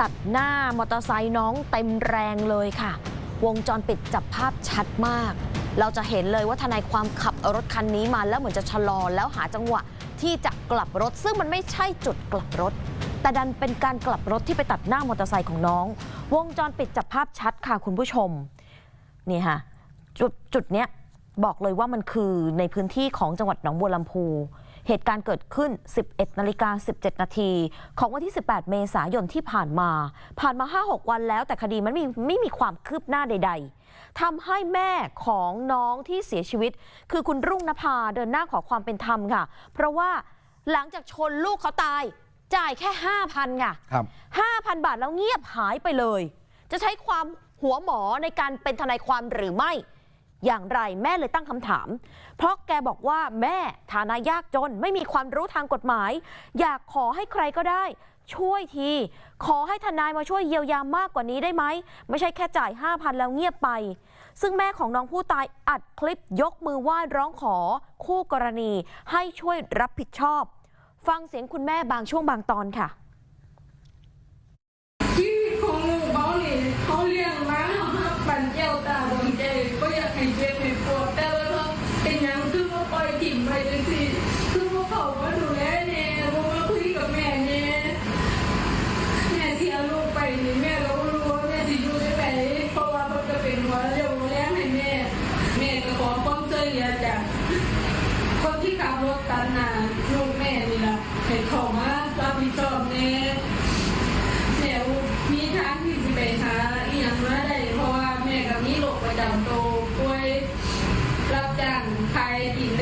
ตัดหน้ามอเตอร์ไซค์น้องเต็มแรงเลยค่ะ วงจรปิดจับภาพชัดมาก เราจะเห็นเลยว่าทนายความขับรถคันนี้มาแล้วเหมือนจะชะลอแล้วหาจังหวะที่จะกลับรถ ซึ่งมันไม่ใช่จุดกลับรถ แต่ดันเป็นการกลับรถที่ไปตัดหน้ามอเตอร์ไซค์ของน้อง วงจรปิดจับภาพชัดค่ะคุณผู้ชมนี่ค่ะจุดจุดเนี้ยบอกเลยว่ามันคือในพื้นที่ของจังหวัดหนองบัวลำพู เหตุการณ์เกิดขึ้น 11นาฬิกา17 นาที ของวันที่ 18 เมษายนที่ผ่านมา ผ่านมา 5-6 วันแล้วแต่คดีมันไม่ไม่มีความคืบหน้าใด ๆทำให้แม่ของน้องที่เสียชีวิต คือคุณรุ่งนภาเดินหน้าขอความเป็นธรรมค่ะ เพราะว่าหลังจากชนลูกเขาตาย จ่ายแค่5,000ค่ะครับ5,000บาทแล้วเงียบหายไปเลย จะใช้ความหัวหมอในการเป็นทนายความหรือไม่ อย่างไรแม่เลยตั้งคำถาม เพราะแกบอกว่าแม่ฐานะยากจนไม่มีความรู้ทางกฎหมาย อยากขอให้ใครก็ได้ ช่วยที ขอให้ทนายมาช่วยเยียวยามากกว่านี้ได้ไหม ไม่ใช่แค่จ่าย 5,000 แล้วเงียบไป ซึ่งแม่ของน้องผู้ตายอัดคลิปยกมือไหว้ร้องขอ คู่กรณี ให้ช่วยรับผิดชอบ ฟังเสียงคุณแม่บางช่วงบางตอนค่ะ ชีวิตของลูกเขานี่เขาเลี้ยงมาเขาหักปั่นแก้วตาดวงใจก็อยากให้ เจ็บให้ปวดแต่ว่าเขาเป็นยังคือว่าปล่อยถิ่มไปจังสิคือว่าเขามาดูแลแน่ว่ามาคุยกับแม่แน่แม่เสียลูกไปนี่แม่ก็รู้ว่าแม่สิอยู่ได้ไหนเพราะว่ามันก็เป็นหัวเรียวหัวแรงให้แม่ แม่ก็ขอความช่วยเหลือจากคนที่ขับรถตัดหนาลูกแม่นี่ล่ะให้เขามารับผิดชอบแน่ แม่มีทางที่จะไปหาอีหยังมาได้เพราะว่าแม่กับมีโรคประจำตัวป่วย รับ